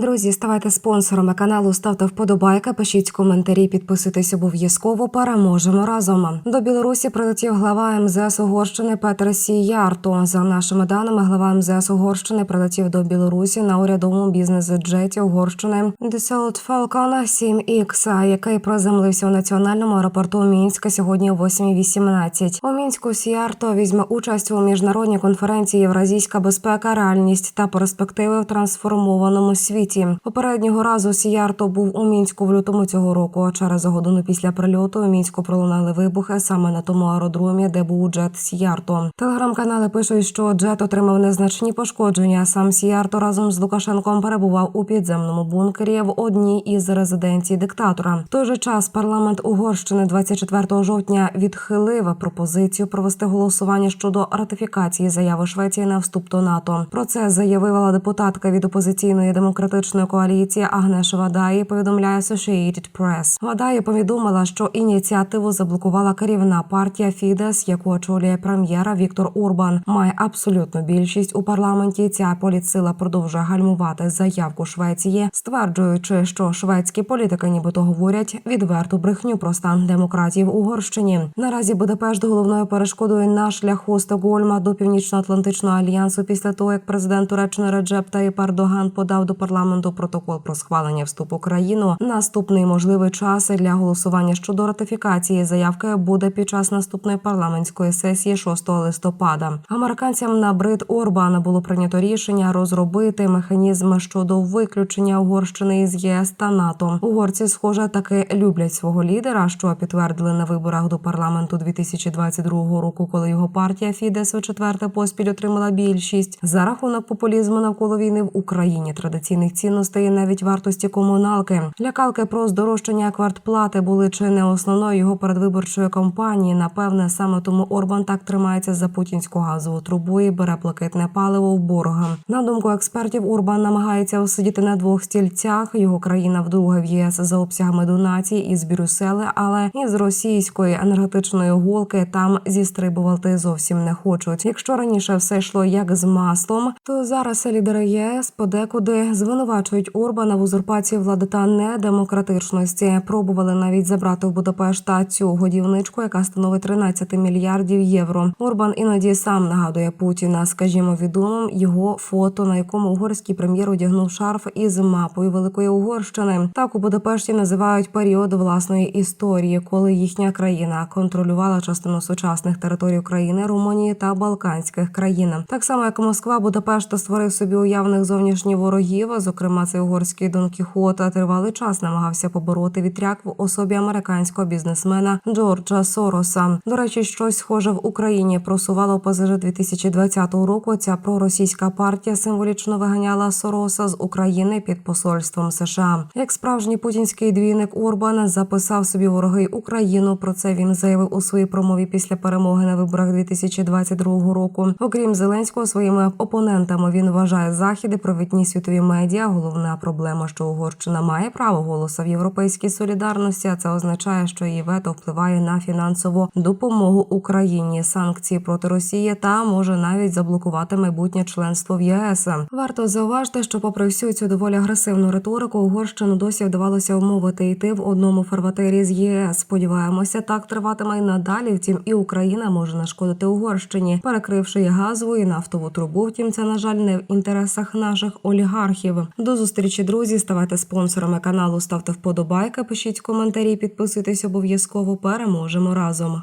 Друзі, ставайте спонсорами каналу, ставте вподобайки, пишіть коментарі, підписуйтесь обов'язково. Переможемо разом. До Білорусі прилетів глава МЗС Угорщини Петр Сіярто. За нашими даними, глава МЗС Угорщини прилетів до Білорусі на урядовому бізнес-джеті Угорщини Dassault Falcon 7X, який приземлився у національному аеропорту Мінська сьогодні о 8.18. Мінську Сіярто візьме участь у міжнародній конференції Євразійська безпека, реальність та перспективи в трансформованому світі. Попереднього разу Сіярто був у мінську в лютому цього року. Через годину після прильоту у мінську пролунали вибухи саме на тому аеродромі, де був джет Сіярто. Телеграм-канали пишуть, що джет отримав незначні пошкодження. Сам Сіярто разом з Лукашенком перебував у підземному бункері в одній із резиденцій диктатора. В той же час парламент Угорщини 24 жовтня відхилив пропозицію провести голосування щодо ратифікації заяви Швеції на вступ до НАТО. Про це заявила депутатка від опозиційної демократичної коаліції Агнеш Вадаї. Повідомляє Associated Press. Вадаї повідомила, що ініціативу заблокувала керівна партія Фідес, яку очолює прем'єра Віктор Урбан. Має абсолютну більшість у парламенті. Ця політсила продовжує гальмувати заявку Швеції, стверджуючи, що шведські політики, нібито говорять відверту брехню про стан демократії в Угорщині. Наразі Будапешт головною перешкодою на шляху Стокгольма до північно-атлантичного альянсу після того, як президент Туреччини Реджеп Таїп Ердоган подав до парламенту протокол про схвалення вступу країну. Наступний можливий час для голосування щодо ратифікації заявки буде під час наступної парламентської сесії 6 листопада. Американцям на брит Орбана було прийнято рішення розробити механізм щодо виключення Угорщини із ЄС та НАТО. Угорці, схоже, таки люблять свого лідера, що підтвердили на виборах до парламенту 2022 року, коли його партія Фідес у четверте поспіль отримала більшість за рахунок популізму навколо війни в Україні, традиційних цінностей і навіть вартості комуналки. Лякалки про здорожчання квартплати були чи не основною його передвиборчої кампанії. Напевне, саме тому Орбан так тримається за путінську газову трубу і бере блакитне паливо в борга. На думку експертів, Орбан намагається усидіти на двох стільцях. Його країна вдруге в ЄС за обсягами донацій із Брюсселя, але із російської енергетичної голки там зістрибувати зовсім не хочуть. Якщо раніше все йшло як з маслом, то зараз лідери ЄС подекуди звинувачують Орбана в узурпації влади та недемократичності. Пробували навіть забрати в Будапешта цю годівничку, яка становить 13 мільярдів євро. Орбан іноді сам нагадує Путіна. Скажімо, відомим його фото, на якому угорський прем'єр одягнув шарф із мапою Великої Угорщини. Так у Будапешті називають період власної історії, коли їхня країна контролювала частину сучасних територій України, Румунії та Балканських країн. Так само як Москва, Будапешт створив собі уявних зовнішніх ворогів. Зокрема, цей угорський Дон Кіхот тривалий час намагався побороти вітряк в особі американського бізнесмена Джорджа Сороса. До речі, щось схоже в Україні просувало поза 2020 року. Ця проросійська партія символічно виганяла Сороса з України під посольством США. Як справжній путінський двійник Орбан записав собі вороги Україну. Про це він заявив у своїй промові після перемоги на виборах 2022 року. Окрім Зеленського, своїми опонентами він вважає західи провідні світові медіа. Головна проблема, що Угорщина має право голосу в європейській солідарності. А це означає, що її вето впливає на фінансову допомогу Україні, санкції проти Росії та може навіть заблокувати майбутнє членство в ЄС. Варто зауважити, що, попри всю цю доволі агресивну риторику, Угорщину досі вдавалося вмовити йти в одному фарватері з ЄС. Сподіваємося, так триватиме й надалі. Втім, і Україна може нашкодити Угорщині, перекривши газову і нафтову трубу. Втім, це на жаль не в інтересах наших олігархів. До зустрічі, друзі. Ставайте спонсорами каналу, ставте вподобайки, пишіть коментарі, підписуйтесь обов'язково. Переможемо разом.